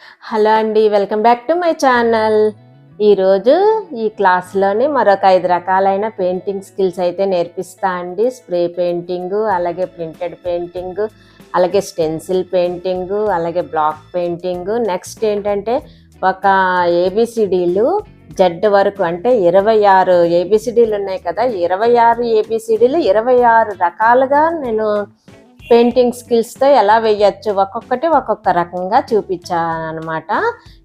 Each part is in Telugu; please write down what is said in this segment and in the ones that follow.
హలో అండి welcome back to my channel. ఈరోజు ఈ క్లాస్లోని మరొక ఐదు రకాలైన పెయింటింగ్ స్కిల్స్ అయితే నేర్పిస్తా అండి. స్ప్రే పెయింటింగ్ అలాగే ప్రింటెడ్ పెయింటింగ్ అలాగే స్టెన్సిల్ పెయింటింగ్ అలాగే బ్లాక్ పెయింటింగ్. నెక్స్ట్ ఏంటంటే ఒక ఏబిసిడీలు జడ్ వరకు అంటే ఇరవై ఆరు ఏబిసిడీలు ఉన్నాయి కదా ఇరవై ఆరు ఏబిసిడీలు ఇరవై ఆరు రకాలుగా నేను పెయింటింగ్ స్కిల్స్తో ఎలా వేయచ్చు ఒక్కొక్కటి ఒక్కొక్క రకంగా చూపించాను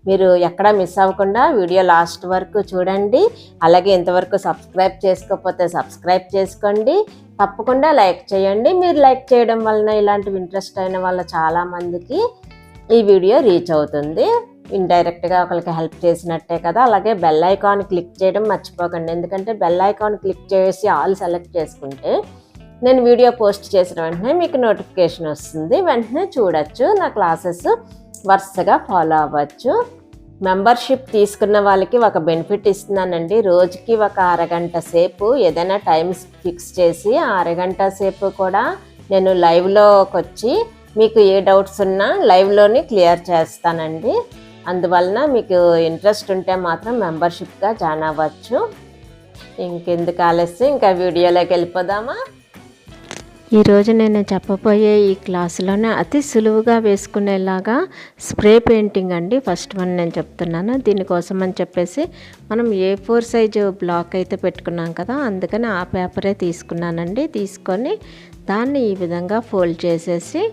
మీరు ఎక్కడ మిస్ అవ్వకుండా వీడియో లాస్ట్ వరకు చూడండి. అలాగే ఇంతవరకు సబ్స్క్రైబ్ చేసుకోకపోతే సబ్స్క్రైబ్ చేసుకోండి. తప్పకుండా లైక్ చేయండి. మీరు లైక్ చేయడం వలన ఇలాంటివి ఇంట్రెస్ట్ అయిన వాళ్ళ చాలామందికి ఈ వీడియో రీచ్ అవుతుంది. ఇండైరెక్ట్గా ఒకరికి హెల్ప్ చేసినట్టే కదా. అలాగే బెల్ ఐకాన్ క్లిక్ చేయడం మర్చిపోకండి. ఎందుకంటే బెల్ ఐకాన్ క్లిక్ చేసి ఆల్ సెలెక్ట్ చేసుకుంటే నేను వీడియో పోస్ట్ చేసిన వెంటనే మీకు నోటిఫికేషన్ వస్తుంది. వెంటనే చూడొచ్చు. నా క్లాసెస్ వరుసగా ఫాలో అవ్వచ్చు. మెంబర్షిప్ తీసుకున్న వాళ్ళకి ఒక బెనిఫిట్ ఇస్తున్నానండి. రోజుకి ఒక అరగంట సేపు ఏదైనా టైం ఫిక్స్ చేసి ఆ అరగంట సేపు కూడా నేను లైవ్లోకి వచ్చి మీకు ఏ డౌట్స్ ఉన్నా లైవ్లోని క్లియర్ చేస్తానండి. అందువలన మీకు ఇంట్రెస్ట్ ఉంటే మాత్రం మెంబర్షిప్గా జాయిన్ అవ్వచ్చు. ఇంకెందుకు ఆలస్యం? ఇంకా వీడియోలోకి వెళ్ళిపోదామా? ఈరోజు నేను చెప్పబోయే ఈ క్లాసులోనే అతి సులువుగా వేసుకునేలాగా స్ప్రే పెయింటింగ్ అండి. ఫస్ట్ వన్ నేను చెప్తున్నాను. దీనికోసం అని చెప్పేసి మనం ఏ ఫోర్ సైజు బ్లాక్ అయితే పెట్టుకున్నాం కదా అందుకని ఆ పేపరే తీసుకున్నానండి. తీసుకొని దాన్ని ఈ విధంగా ఫోల్డ్ చేసేసి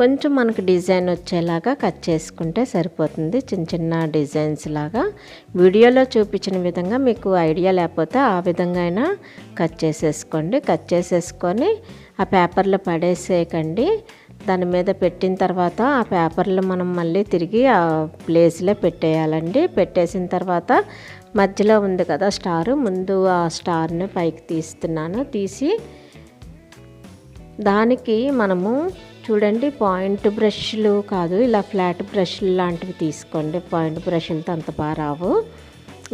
కొంచెం మనకు డిజైన్ వచ్చేలాగా కట్ చేసుకుంటే సరిపోతుంది. చిన్న చిన్న డిజైన్స్ లాగా. వీడియోలో చూపించిన విధంగా మీకు ఐడియా లేకపోతే ఆ విధంగా అయినా కట్ చేసేసుకోండి. కట్ చేసేసుకొని ఆ పేపర్లో పడేసేయకండి. దాని మీద పెట్టిన తర్వాత ఆ పేపర్లు మనం మళ్ళీ తిరిగి ఆ ప్లేస్లో పెట్టేయాలండి. పెట్టేసిన తర్వాత మధ్యలో ఉంది కదా స్టారు. ముందు ఆ స్టార్ని పైకి తీస్తున్నాను. తీసి దానికి మనము చూడండి పాయింట్ బ్రష్లు కాదు ఇలా ఫ్లాట్ బ్రష్లు లాంటివి తీసుకోండి. పాయింట్ బ్రష్లతో అంత బాగా రావు.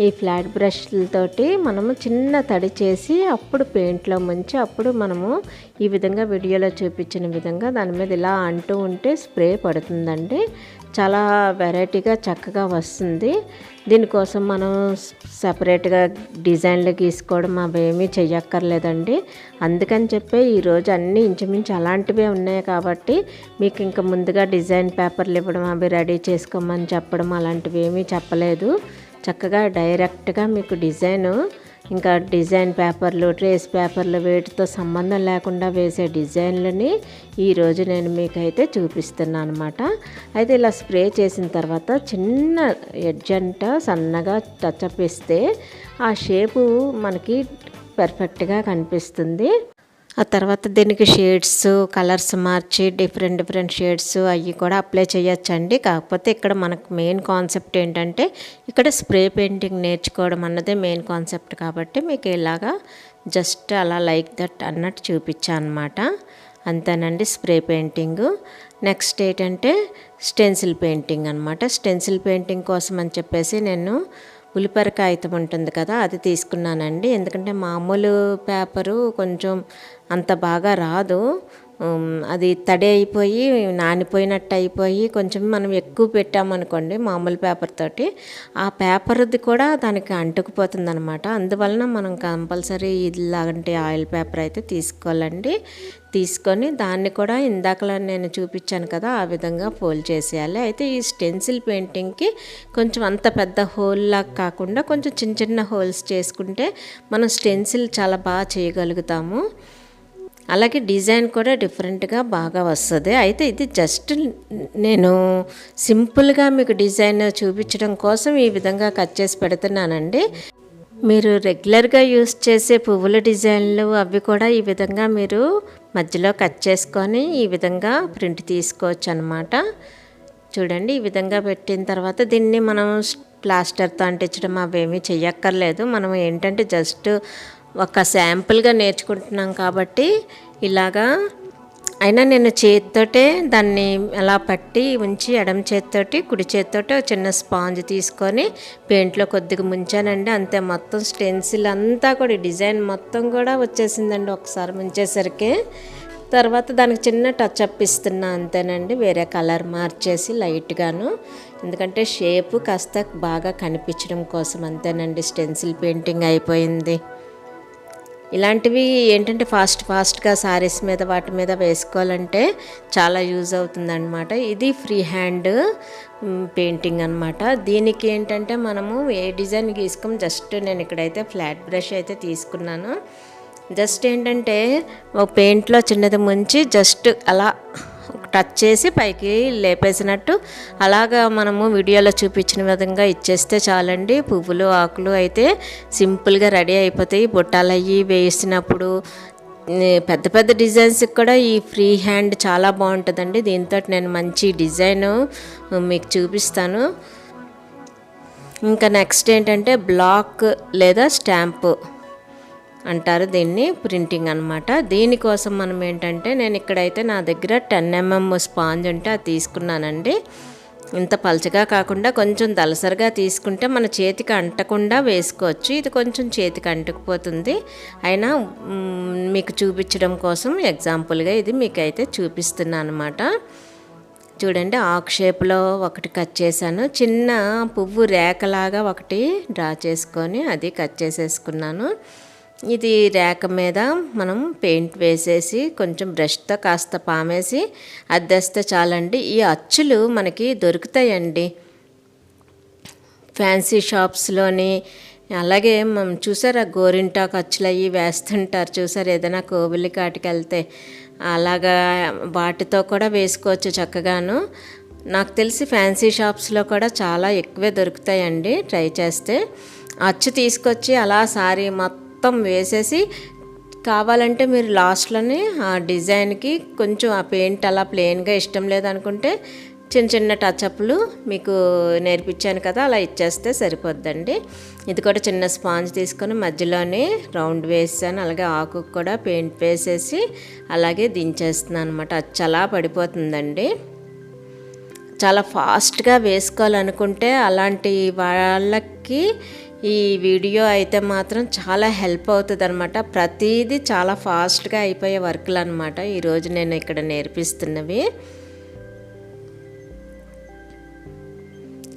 ఈ ఫ్లాట్ బ్రష్లతోటి మనము చిన్న తడి చేసి అప్పుడు పెయింట్లో ముంచి అప్పుడు మనము ఈ విధంగా వీడియోలో చూపించిన విధంగా దాని మీద ఇలా అంటూ ఉంటే స్ప్రే పడుతుందండి. చాలా వెరైటీగా చక్కగా వస్తుంది. దీనికోసం మనం సపరేట్గా డిజైన్లు గీసుకోవడం అవేమీ చెయ్యక్కర్లేదండి. అందుకని చెప్పి ఈరోజు అన్నీ ఇంచుమించు అలాంటివే ఉన్నాయి కాబట్టి మీకు ఇంకా ముందుగా డిజైన్ పేపర్లు ఇవ్వడం అవి రెడీ చేసుకోమని చెప్పడం అలాంటివి ఏమీ చెప్పలేదు. చక్కగా డైరెక్ట్గా మీకు డిజైన్ ఇంకా డిజైన్ పేపర్లు ట్రేస్ పేపర్లు వీటితో సంబంధం లేకుండా వేసే డిజైన్లని ఈరోజు నేను మీకైతే చూపిస్తున్నాను అనమాట అయితే ఇలా స్ప్రే చేసిన తర్వాత చిన్న ఎడ్జ్ అంట సన్నగా టచ్అప్ ఇస్తే ఆ షేపు మనకి పర్ఫెక్ట్గా కనిపిస్తుంది. ఆ తర్వాత దీనికి షేడ్స్ కలర్స్ మార్చి డిఫరెంట్ డిఫరెంట్ షేడ్స్ అవి కూడా అప్లై చేయొచ్చండి. కాకపోతే ఇక్కడ మనకు మెయిన్ కాన్సెప్ట్ ఏంటంటే ఇక్కడ స్ప్రే పెయింటింగ్ నేర్చుకోవడం అన్నదే మెయిన్ కాన్సెప్ట్ కాబట్టి మీకు ఇలాగా జస్ట్ అలా లైక్ దట్ అన్నట్టు చూపించానమాట. అనమాట అంతేనండి స్ప్రే పెయింటింగ్ నెక్స్ట్ ఏంటంటే స్టెన్సిల్ పెయింటింగ్ అనమాట స్టెన్సిల్ పెయింటింగ్ కోసం అని చెప్పేసి నేను ఉల్లిపర కాగితం ఉంటుంది కదా అది తీసుకున్నానండి. ఎందుకంటే మామూలు పేపరు కొంచెం అంత బాగా రాదు. అది తడి అయిపోయి నానిపోయినట్టు అయిపోయి కొంచెం మనం ఎక్కువ పెట్టామనుకోండి మామూలు పేపర్ తోటి ఆ పేపర్ది కూడా దానికి అంటుకుపోతుంది అనమాట అందువలన మనం కంపల్సరీ ఇలాంటి ఆయిల్ పేపర్ అయితే తీసుకోవాలండి. తీసుకొని దాన్ని కూడా ఇందాకలా నేను చూపించాను కదా ఆ విధంగా ఫోల్డ్ చేసేయాలి. అయితే ఈ స్టెన్సిల్ పెయింటింగ్కి కొంచెం అంత పెద్ద హోల్లా కాకుండా కొంచెం చిన్న చిన్న హోల్స్ చేసుకుంటే మనం స్టెన్సిల్ చాలా బాగా చేయగలుగుతాము. అలాగే డిజైన్ కూడా డిఫరెంట్గా బాగా వస్తుంది. అయితే ఇది జస్ట్ నేను సింపుల్గా మీకు డిజైన్ చూపించడం కోసం ఈ విధంగా కట్ చేసి పెడుతున్నానండి. మీరు రెగ్యులర్గా యూస్ చేసే పువ్వుల డిజైన్లు అవి కూడా ఈ విధంగా మీరు మధ్యలో కట్ చేసుకొని ఈ విధంగా ప్రింట్ తీసుకోవచ్చు అనమాట చూడండి ఈ విధంగా పెట్టిన తర్వాత దీన్ని మనం ప్లాస్టర్తో అంటించడం అవేమీ చెయ్యక్కర్లేదు. మనం ఏంటంటే జస్ట్ ఒక శాంపుల్గా నేర్చుకుంటున్నాం కాబట్టి ఇలాగా. అయినా నేను చేతితోటే దాన్ని అలా పట్టి ఉంచి ఎడమ చేతితోటి కుడి చేతితోటి చిన్న స్పాంజ్ తీసుకొని పెయింట్లో కొద్దిగా ముంచానండి. అంతే మొత్తం స్టెన్సిల్ అంతా కూడా డిజైన్ మొత్తం కూడా వచ్చేసిందండి ఒకసారి ముంచేసరికి. తర్వాత దానికి చిన్న టచ్ అప్ ఇస్తున్నా అంతేనండి. వేరే కలర్ మార్చేసి లైట్గాను. ఎందుకంటే షేప్ కాస్త బాగా కనిపించడం కోసం అంతేనండి. స్టెన్సిల్ పెయింటింగ్ అయిపోయింది. ఇలాంటివి ఏంటంటే ఫాస్ట్ ఫాస్ట్గా సారీస్ మీద వాటి మీద వేసుకోవాలంటే చాలా యూజ్ అవుతుందన్నమాట. ఇది ఫ్రీ హ్యాండ్ పెయింటింగ్ అనమాట దీనికి ఏంటంటే మనము ఏ డిజైన్ గీసుకోం జస్ట్ నేను ఇక్కడైతే ఫ్లాట్ బ్రష్ అయితే తీసుకున్నాను. జస్ట్ ఏంటంటే ఒక పెయింట్లో చిన్నది ముంచి జస్ట్ అలా టచ్ చేసి పైకి లేపేసినట్టు అలాగా మనము వీడియోలో చూపించిన విధంగా ఇచ్చేస్తే చాలండి. పువ్వులు ఆకులు అయితే సింపుల్గా రెడీ అయిపోతాయి. బుట్టాలు అయ్యి వేసినప్పుడు పెద్ద పెద్ద డిజైన్స్కి కూడా ఈ ఫ్రీ హ్యాండ్ చాలా బాగుంటుందండి. దీంతో నేను మంచి డిజైన్ మీకు చూపిస్తాను. ఇంకా నెక్స్ట్ ఏంటంటే బ్లాక్ లేదా స్టాంపు. అంటారు దీన్ని ప్రింటింగ్ అనమాట దీనికోసం మనం ఏంటంటే నేను ఇక్కడైతే నా దగ్గర టెన్ ఎంఎం స్పాంజ్ ఉంటే అది తీసుకున్నానండి. ఇంత పలచగా కాకుండా కొంచెం దలసరిగా తీసుకుంటే మన చేతికి అంటకుండా వేసుకోవచ్చు. ఇది కొంచెం చేతికి అంటుకుపోతుంది. అయినా మీకు చూపించడం కోసం ఎగ్జాంపుల్గా ఇది మీకైతే చూపిస్తున్నాను అనమాట చూడండి ఆక్ షేప్లో ఒకటి కట్ చేశాను. చిన్న పువ్వు రేఖలాగా ఒకటి డ్రా చేసుకొని అది కట్ చేసేసుకున్నాను. ఇది ర్యాక్ మీద మనం పెయింట్ వేసేసి కొంచెం బ్రష్తో కాస్త పామేసి అద్దేస్తే చాలండి. ఈ అచ్చులు మనకి దొరుకుతాయండి. ఫ్యాన్సీ షాప్స్లోని అలాగే మనం చూసారా గోరింటాకు అచ్చులు అవి వేస్తుంటారు చూసారు ఏదైనా కోవిలి కాటికి వెళ్తే. అలాగా వాటితో కూడా వేసుకోవచ్చు చక్కగాను. నాకు తెలిసి ఫ్యాన్సీ షాప్స్లో కూడా చాలా ఎక్కువే దొరుకుతాయండి ట్రై చేస్తే. అచ్చు తీసుకొచ్చి అలా సారీ మొత్తం మొత్తం వేసేసి కావాలంటే మీరు లాస్ట్లోనే ఆ డిజైన్కి కొంచెం ఆ పెయింట్ అలా ప్లెయిన్గా ఇష్టం లేదనుకుంటే చిన్న చిన్న టచ్అప్లు మీకు నేర్పించాను కదా అలా ఇచ్చేస్తే సరిపోద్దండి. ఇది కూడా చిన్న స్పాంజ్ తీసుకొని మధ్యలోనే రౌండ్ వేసాను అలాగే ఆకు కూడా పెయింట్ వేసేసి అలాగే దించేస్తున్నాను అనమాట అచ్చు అలా పడిపోతుందండి. చాలా ఫాస్ట్గా వేసుకోవాలనుకుంటే అలాంటి వాళ్ళకి ఈ వీడియో అయితే మాత్రం చాలా హెల్ప్ అవుతుంది అనమాట ప్రతిదీ చాలా ఫాస్ట్గా అయిపోయే వర్క్లు అనమాట ఈరోజు నేను ఇక్కడ నేర్పిస్తున్నవి.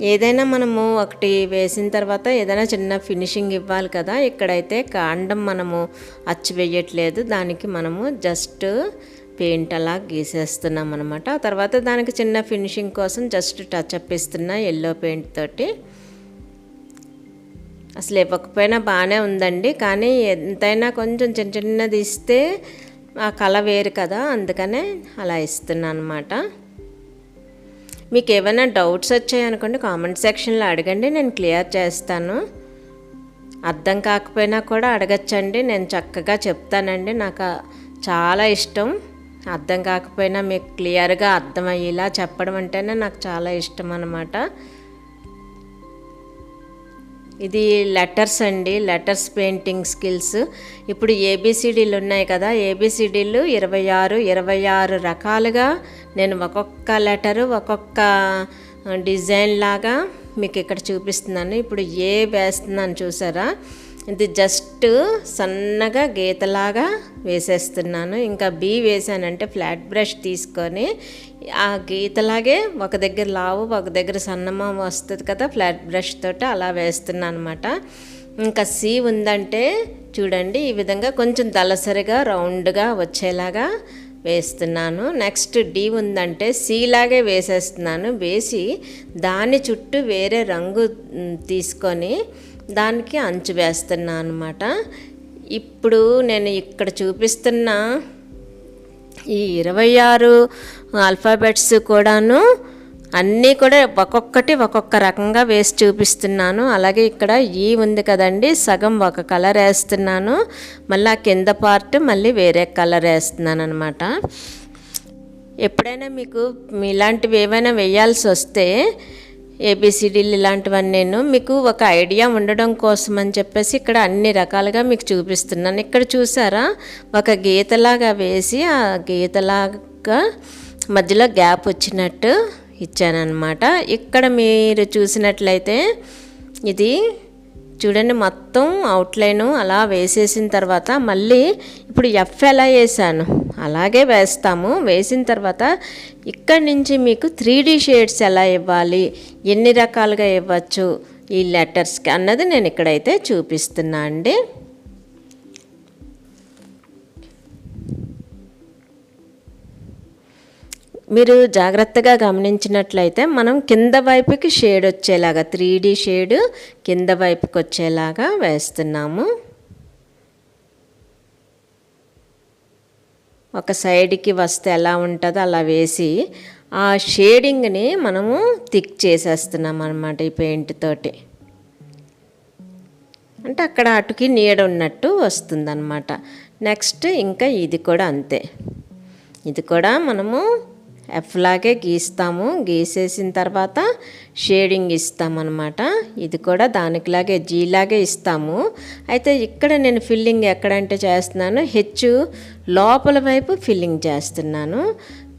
ఏదైనా మనము ఒకటి వేసిన తర్వాత ఏదైనా చిన్న ఫినిషింగ్ ఇవ్వాలి కదా ఇక్కడైతే కాండం మనము అచ్చు వేయట్లేదు. దానికి మనము జస్ట్ పెయింట్ అలా గీసేస్తున్నాం అనమాట ఆ తర్వాత దానికి చిన్న ఫినిషింగ్ కోసం జస్ట్ టచ్ అప్ ఇస్తున్నా ఎల్లో పెయింట్ తోటి. అసలు ఇవ్వకపోయినా బాగానే ఉందండి కానీ ఎంతైనా కొంచెం చిన్న చిన్నది ఇస్తే ఆ కళ వేరు కదా అందుకనే అలా ఇస్తున్నాను అనమాట మీకు ఏమైనా డౌట్స్ వచ్చాయనుకోండి కామెంట్ సెక్షన్లో అడగండి నేను క్లియర్ చేస్తాను. అర్థం కాకపోయినా కూడా అడగచ్చండి నేను చక్కగా చెప్తానండి నాకు చాలా ఇష్టం. అర్థం కాకపోయినా మీకు క్లియర్గా అర్థమయ్యేలా చెప్పడం అంటేనే నాకు చాలా ఇష్టం అన్నమాట ఇది లెటర్స్ అండి లెటర్స్ పెయింటింగ్ స్కిల్స్. ఇప్పుడు ఏబిసిడీలు ఉన్నాయి కదా ఏబిసిడీలు ఇరవై ఆరు ఇరవై ఆరు రకాలుగా నేను ఒక్కొక్క లెటరు ఒక్కొక్క డిజైన్ లాగా మీకు ఇక్కడ చూపిస్తున్నాను. ఇప్పుడు ఏ వేస్తున్నాను చూసారా? ఇది జస్ట్ సన్నగా గీతలాగా వేసేస్తున్నాను. ఇంకా బీ వేసానంటే ఫ్లాట్ బ్రష్ తీసుకొని ఆ గీతలాగే ఒక దగ్గర లావు ఒక దగ్గర సన్నమ వస్తుంది కదా ఫ్లాట్ బ్రష్ తోటి అలా వేస్తున్నాను అనమాట ఇంకా సి ఉందంటే చూడండి ఈ విధంగా కొంచెం దలసరిగా రౌండ్గా వచ్చేలాగా వేస్తున్నాను. నెక్స్ట్ డి ఉందంటే సీలాగే వేసేస్తున్నాను. వేసి దాని చుట్టూ వేరే రంగు తీసుకొని దానికి అంచు వేస్తున్నాను అనమాట ఇప్పుడు నేను ఇక్కడ చూపిస్తున్న ఈ ఇరవై ఆరు ఆల్ఫాబెట్స్ కూడాను అన్నీ కూడా ఒక్కొక్కటి ఒక్కొక్క రకంగా వేసి చూపిస్తున్నాను. అలాగే ఇక్కడ ఈ ఉంది కదండి సగం ఒక కలర్ వేస్తున్నాను. మళ్ళీ ఆ కింద పార్ట్ మళ్ళీ వేరే కలర్ వేస్తున్నాను అనమాట ఎప్పుడైనా మీకు ఇలాంటివి ఏమైనా వేయాల్సి వస్తే ఏబిసిడీలు ఇలాంటివన్నీ నేను మీకు ఒక ఐడియా ఉండడం కోసం అని చెప్పేసి ఇక్కడ అన్ని రకాలుగా మీకు చూపిస్తున్నాను. ఇక్కడ చూసారా? ఒక గీతలాగా వేసి ఆ గీతలాగా మధ్యలో గ్యాప్ వచ్చినట్టు ఇచ్చానమాట ఇక్కడ మీరు చూసినట్లయితే ఇది చూడండి మొత్తం అవుట్లైన్ అలా వేసేసిన తర్వాత మళ్ళీ ఇప్పుడు ఎఫ్ ఎలా వేసాను? అలాగే వేస్తాము. వేసిన తర్వాత ఇక్కడి నుంచి మీకు త్రీ డీ షేడ్స్ ఎలా ఇవ్వాలి? ఎన్ని రకాలుగా ఇవ్వచ్చు? ఈ లెటర్స్కి అన్నది నేను ఇక్కడైతే చూపిస్తున్నా అండి. మీరు జాగ్రత్తగా గమనించినట్లయితే మనం కింద వైపుకి షేడ్ వచ్చేలాగా త్రీ డీ షేడ్ కింద వైపుకి వచ్చేలాగా వేస్తున్నాము. ఒక సైడ్కి వస్తే ఎలా ఉంటుందో అలా వేసి ఆ షేడింగ్ని మనము థిక్ చేసేస్తున్నాం అనమాట ఈ పెయింట్ తోటి. అంటే అక్కడ అటుకి నీడ ఉన్నట్టు వస్తుందన్నమాట. నెక్స్ట్ ఇంకా ఇది కూడా అంతే. ఇది కూడా మనము ఎఫ్ లాగే గీస్తాము. గీసేసిన తర్వాత షేడింగ్ ఇస్తామన్నమాట. ఇది కూడా దానికిలాగే జీలాగే ఇస్తాము. అయితే ఇక్కడ నేను ఫిల్లింగ్ ఎక్కడంటే చేస్తున్నాను. హెచ్చు లోపల వైపు ఫిల్లింగ్ చేస్తున్నాను.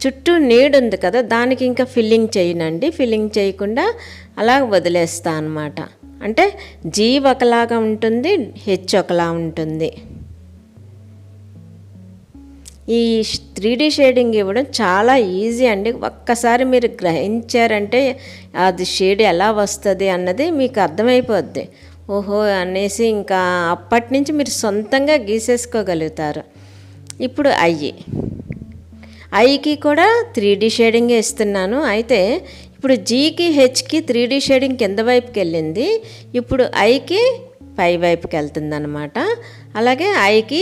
చుట్టూ నీడు ఉంది కదా దానికి ఇంకా ఫిల్లింగ్ చేయనండి. ఫిల్లింగ్ చేయకుండా అలా వదిలేస్తా అనమాట అంటే జీ ఒకలాగా ఉంటుంది హెచ్ ఒకలా ఉంటుంది. ఈ త్రీ డీ షేడింగ్ ఇవ్వడం చాలా ఈజీ అండి. ఒక్కసారి మీరు గ్రహించారంటే అది షేడ్ ఎలా వస్తుంది అన్నది మీకు అర్థమైపోద్ది. ఓహో అనేసి ఇంకా అప్పటి నుంచి మీరు సొంతంగా గీసేసుకోగలుగుతారు. ఇప్పుడు అయ్యి ఐకి కూడా త్రీ డీ షేడింగ్ ఇస్తున్నాను. అయితే ఇప్పుడు జీకి హెచ్కి త్రీ డీ షేడింగ్ కింద వైపుకి వెళ్ళింది ఇప్పుడు ఐకి పై వైపుకి వెళ్తుంది అనమాట అలాగే ఐకి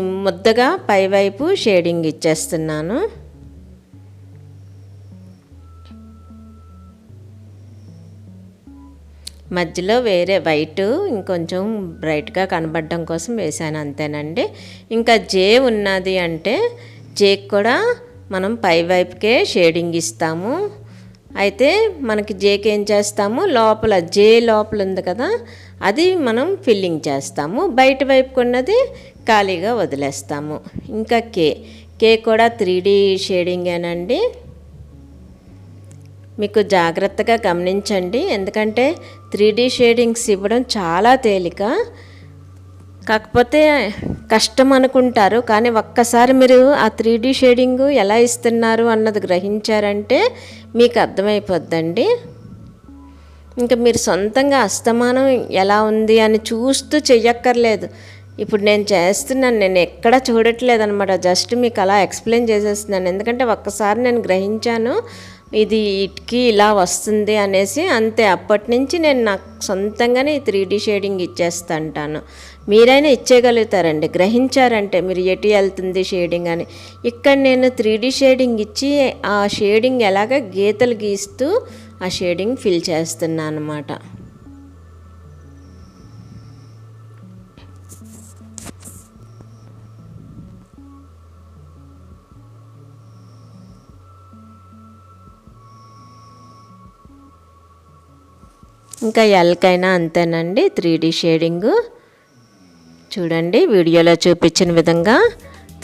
ముద్దగా పైవైపు షేడింగ్ ఇచ్చేస్తున్నాను. మధ్యలో వేరే వైట్ ఇంకొంచెం బ్రైట్గా కనబడడం కోసం వేసాను అంతేనండి. ఇంకా జే ఉన్నది అంటే జేకి కూడా మనం పై వైపుకే షేడింగ్ ఇస్తాము. అయితే మనకి జేకి ఏం చేస్తాము? లోపల జే లోపల ఉంది కదా అది మనం ఫిల్లింగ్ చేస్తాము. బయట వైపుకున్నది ఖాళీగా వదిలేస్తాము. ఇంకా కే. కే కూడా త్రీ డీ షేడింగేనండి మీకు జాగ్రత్తగా గమనించండి. ఎందుకంటే త్రీ డీ షేడింగ్స్ ఇవ్వడం చాలా తేలిక. కాకపోతే కష్టం అనుకుంటారు. కానీ ఒక్కసారి మీరు ఆ త్రీ డీ షేడింగ్ ఎలా ఇస్తున్నారు అన్నది గ్రహించారంటే మీకు అర్థమైపోద్దండి. ఇంకా మీరు సొంతంగా అస్తమానం ఎలా ఉంది అని చూస్తూ చెయ్యక్కర్లేదు. ఇప్పుడు నేను చేస్తున్నాను నేను ఎక్కడ చూడట్లేదు అనమాట జస్ట్ మీకు అలా ఎక్స్ప్లెయిన్ చేసేస్తున్నాను. ఎందుకంటే ఒక్కసారి నేను గ్రహించాను ఇది ఇటుకి ఇలా వస్తుంది అనేసి. అంతే అప్పటి నుంచి నేను నాకు సొంతంగానే ఈ త్రీ డీ షేడింగ్ ఇచ్చేస్తుంటాను మీరైనా ఇచ్చేయగలుగుతారండి. గ్రహించారంటే మీరు ఎటు వెళ్తుంది షేడింగ్ అని. ఇక్కడ నేను త్రీ డీ షేడింగ్ ఇచ్చి ఆ షేడింగ్ ఎలాగ గీతలు గీస్తూ ఆ షేడింగ్ ఫిల్ చేస్తున్నాను అనమాట ఇంకా ఎల్కైనా అంతేనండి త్రీ డీ షేడింగ్. చూడండి వీడియోలో చూపించిన విధంగా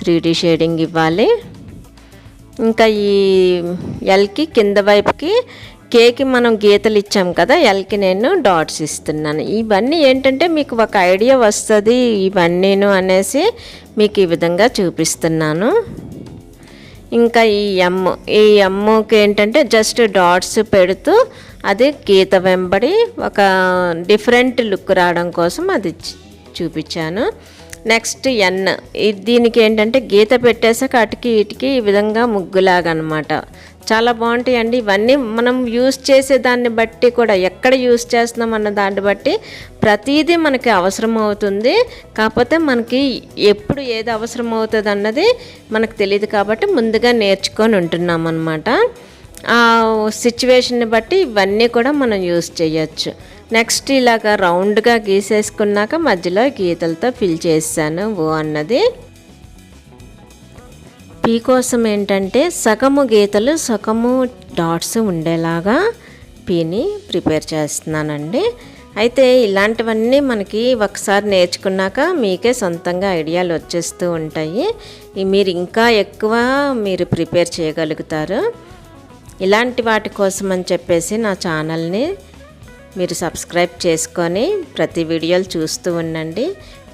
త్రీ డీ షేడింగ్ ఇవ్వాలి. ఇంకా ఈ ఎల్కి కింద వైపుకి కేకి మనం గీతలు ఇచ్చాం కదా ఎల్కి నేను డాట్స్ ఇస్తున్నాను. ఇవన్నీ ఏంటంటే మీకు ఒక ఐడియా వస్తుంది ఇవన్నీను అనేసి మీకు ఈ విధంగా చూపిస్తున్నాను. ఇంకా ఈ ఎమ్ ఈ ఎమ్కి ఏంటంటే జస్ట్ డాట్స్ పెడుతూ అది గీత వెంబడి ఒక డిఫరెంట్ లుక్ రావడం కోసం అది చూపించాను. నెక్స్ట్ ఎన్ దీనికి ఏంటంటే గీత పెట్టేసాక అటుకి ఇటుకి ఈ విధంగా ముగ్గులాగా అనమాట చాలా బాగుంటాయండి. ఇవన్నీ మనం యూస్ చేసే దాన్ని బట్టి కూడా ఎక్కడ యూస్ చేస్తున్నాం అన్న దాన్ని బట్టి ప్రతిదీ మనకి అవసరం అవుతుంది కాకపోతే మనకి ఎప్పుడు ఏది అవసరం అవుతుంది అన్నది మనకు తెలియదు కాబట్టి ముందుగా నేర్చుకొని ఉంటున్నాం అనమాట ఆ సిచ్యువేషన్ని బట్టి ఇవన్నీ కూడా మనం యూస్ చేయొచ్చు. నెక్స్ట్ ఇలాగ రౌండ్గా గీసేసుకున్నాక మధ్యలో గీతలతో ఫిల్ చేశాను ఓ అన్నది. పీ కోసం ఏంటంటే సగము గీతలు సగము డాట్స్ ఉండేలాగా పీని ప్రిపేర్ చేస్తున్నానండి. అయితే ఇలాంటివన్నీ మనకి ఒకసారి నేర్చుకున్నాక మీకే సొంతంగా ఐడియాలు వచ్చేస్తూ ఉంటాయి. మీరు ఇంకా ఎక్కువ మీరు ప్రిపేర్ చేయగలుగుతారు. ఇలాంటి వాటి కోసం అని చెప్పేసి నా ఛానల్ని మీరు సబ్స్క్రైబ్ చేసుకొని ప్రతి వీడియోలు చూస్తూ ఉండండి.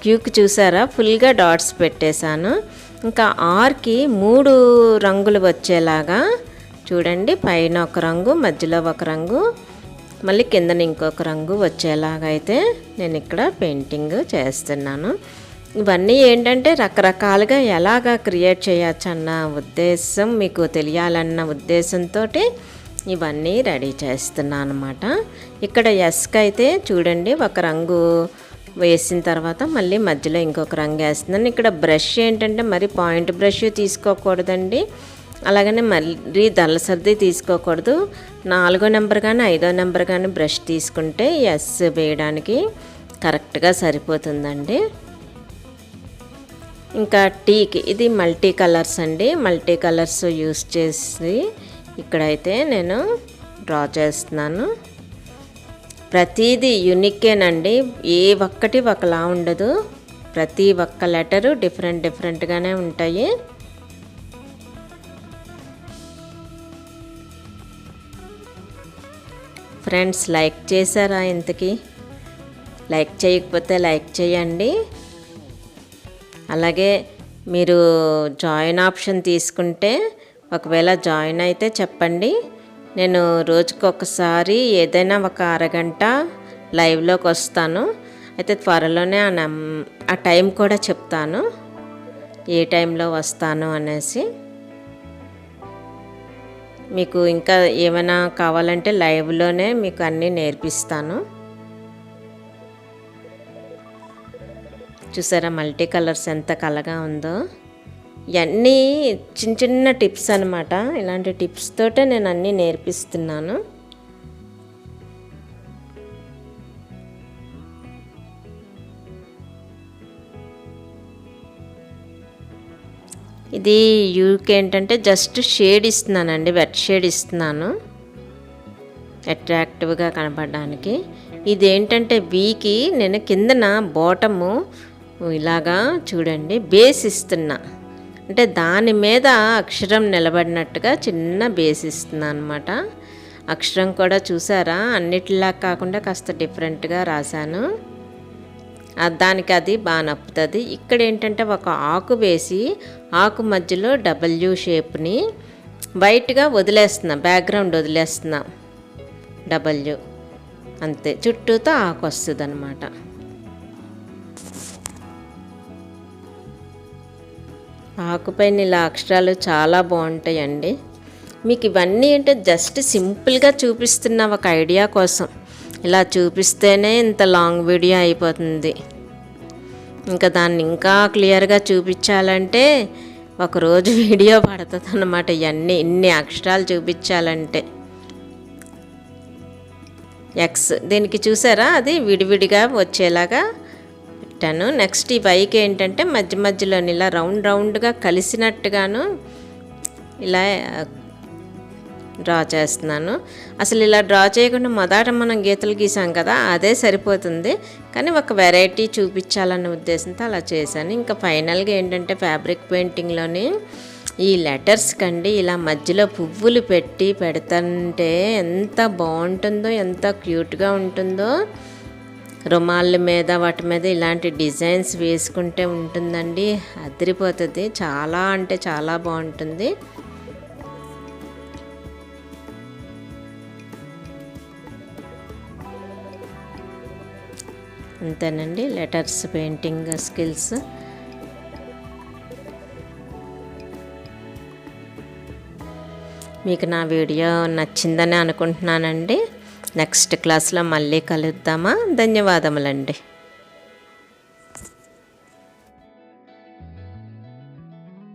క్యూకి చూసారా? ఫుల్గా డాట్స్ పెట్టేశాను. ఇంకా ఆర్కి మూడు రంగులు వచ్చేలాగా చూడండి. పైన ఒక రంగు మధ్యలో ఒక రంగు మళ్ళీ కిందన ఇంకొక రంగు వచ్చేలాగా అయితే నేను ఇక్కడ పెయింటింగ్ చేస్తున్నాను. ఇవన్నీ ఏంటంటే రకరకాలుగా ఎలాగా క్రియేట్ చేయొచ్చు అన్న ఉద్దేశం మీకు తెలియాలన్న ఉద్దేశంతో ఇవన్నీ రెడీ చేస్తున్నాను అనమాట ఇక్కడ ఎస్కి అయితే చూడండి ఒక రంగు వేసిన తర్వాత మళ్ళీ మధ్యలో ఇంకొక రంగు వేస్తున్నాను. ఇక్కడ బ్రష్ ఏంటంటే మరి పాయింట్ బ్రష్ తీసుకోకూడదండి. అలాగనే మళ్ళీ దళసర్ది తీసుకోకూడదు. నాలుగో నెంబర్ కానీ ఐదో నెంబర్ కానీ బ్రష్ తీసుకుంటే ఎస్ వేయడానికి కరెక్ట్గా సరిపోతుందండి. ఇంకా టీకి ఇది మల్టీ కలర్స్ అండి. మల్టీ కలర్స్ యూస్ చేసి ఇక్కడైతే నేను డ్రా చేస్తున్నాను. ప్రతిదీ యునిక్కేనండి ఏ ఒక్కటి ఒకలా ఉండదు. ప్రతి ఒక్క లెటరు డిఫరెంట్ డిఫరెంట్గానే ఉంటాయి. ఫ్రెండ్స్ లైక్ చేశారా ఇంతకీ? లైక్ చేయకపోతే లైక్ చేయండి. అలాగే మీరు జాయిన్ ఆప్షన్ తీసుకుంటే ఒకవేళ జాయిన్ అయితే చెప్పండి. నేను రోజుకొకసారి ఏదైనా ఒక అరగంట లైవ్లోకి వస్తాను. అయితే త్వరలోనే ఆ నం ఆ టైం కూడా చెప్తాను. ఏ టైంలో వస్తాను అనేసి. మీకు ఇంకా ఏమైనా కావాలంటే లైవ్లోనే మీకు అన్నీ నేర్పిస్తాను. చూసారా మల్టీ కలర్స్ ఎంత కలగా ఉందో. ఇవన్నీ చిన్న చిన్న టిప్స్ అనమాట ఇలాంటి టిప్స్ తోటే నేను అన్నీ నేర్పిస్తున్నాను. ఇది యూకి ఏంటంటే జస్ట్ షేడ్ ఇస్తున్నానండి వెట్ షేడ్ ఇస్తున్నాను. అట్రాక్టివ్గా కనపడడానికి. ఇదేంటంటే వీకి నేను కిందన బాటము ఇలాగా చూడండి బేస్ ఇస్తున్నా. అంటే దాని మీద అక్షరం నిలబడినట్టుగా చిన్న బేస్ ఇస్తుంది అనమాట అక్షరం కూడా చూసారా? అన్నిటిలా కాకుండా కాస్త డిఫరెంట్గా రాశాను. దానికి అది బాగా నప్పుతుంది. ఇక్కడ ఏంటంటే ఒక ఆకు వేసి ఆకు మధ్యలో డబల్యూ షేప్ని వైట్గా వదిలేస్తున్నా బ్యాక్గ్రౌండ్ వదిలేస్తున్నా. డబల్యూ అంతే. చుట్టూతో ఆకు వస్తుంది అనమాట ఆకుపైన ఇలా అక్షరాలు చాలా బాగుంటాయండి. మీకు ఇవన్నీ అంటే జస్ట్ సింపుల్గా చూపిస్తున్న ఒక ఐడియా కోసం. ఇలా చూపిస్తేనే ఇంత లాంగ్ వీడియో అయిపోతుంది. ఇంకా దాన్ని ఇంకా క్లియర్గా చూపించాలంటే ఒకరోజు వీడియో పడుతుంది అన్నమాట ఇవన్నీ ఇన్ని అక్షరాలు చూపించాలంటే. ఎక్స్ దీనికి చూసారా? అది విడివిడిగా వచ్చేలాగా పెట్టాను. నెక్స్ట్ ఈ వైకి ఏంటంటే మధ్య మధ్యలో ఇలా రౌండ్ రౌండ్గా కలిసినట్టుగాను ఇలా డ్రా చేస్తున్నాను. అసలు ఇలా డ్రా చేయకుండా మొదట మనం గీతలు గీసాం కదా అదే సరిపోతుంది. కానీ ఒక వెరైటీ చూపించాలన్న ఉద్దేశంతో అలా చేశాను. ఇంకా ఫైనల్గా ఏంటంటే ఫ్యాబ్రిక్ పెయింటింగ్లోని ఈ లెటర్స్ కండి ఇలా మధ్యలో పువ్వులు పెట్టి పెడతంటే ఎంత బాగుంటుందో ఎంత క్యూట్గా ఉంటుందో. రుమాళ్ళ మీద వాటి మీద ఇలాంటి డిజైన్స్ వేసుకుంటే ఉంటుందండి. అదిరిపోతుంది. చాలా అంటే చాలా బాగుంటుంది. అంతేనండి. Letters painting skills. మీకు నా వీడియో నచ్చిందని అనుకుంటున్నానండి. నెక్స్ట్ క్లాస్లో మళ్ళీ కలుద్దామా? ధన్యవాదములండి.